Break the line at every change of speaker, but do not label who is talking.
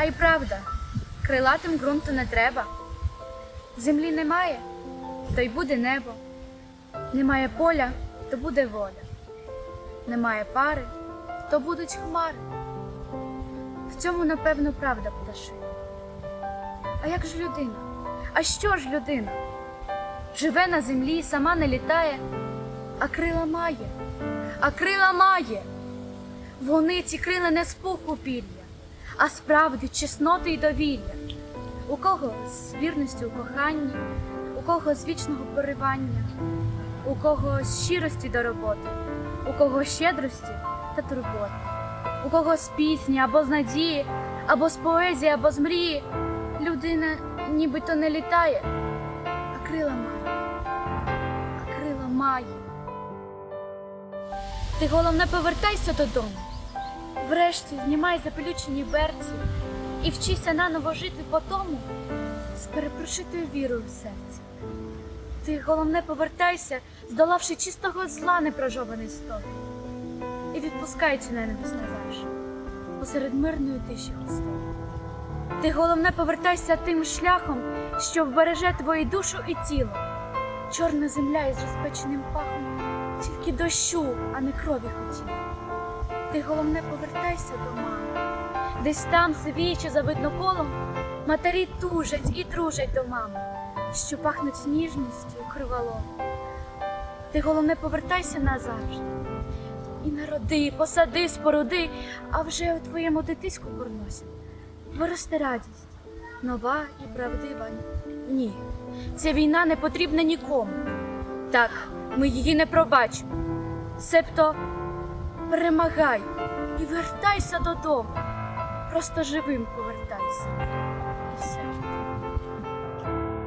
А й правда, крилатим ґрунту не треба. Землі немає, то й буде небо. Немає поля, то буде воля. Немає пари, то будуть хмари. В цьому, напевно, правда пташина. А як ж людина? А що ж людина? Живе на землі, сама не літає, а крила має, а крила має. Вони ці крила не з пуху пір'я, а справди, чесноти й довір'я. У кого з вірності у коханні, у кого з вічного поривання, у кого з щирості до роботи, у кого щедрості та турботи, у кого з пісні або з надії, або з поезії, або з мрії. Людина нібито не літає, а крила має, а крила має. Ти головне повертайся додому. Врешті знімай запелючені берці і вчися наново жити по тому з перепрошитою вірою в серці. Ти головне повертайся, здолавши чистого зла непрожований стон, і відпускай цю ненависть назавжди посеред мирної тиші Христової. Ти головне повертайся тим шляхом, що вбереже твою душу і тіло. Чорна земля із розпеченим пахом, тільки дощу, а не крові хотіла. Ти головне повертайся до мами. Десь там, сивіючи за видноколом, матері тужать і дружать до мами, що пахнуть ніжністю кривалом. Ти головне повертайся назавжди. І народи, посади, споруди, а вже у твоєму дитиську курносі виросте радість, нова і правдива. Ні, ця війна не потрібна нікому. Так, ми її не пробачимо. Себто перемагай і вертайся додому. Просто живим повертайся. І все.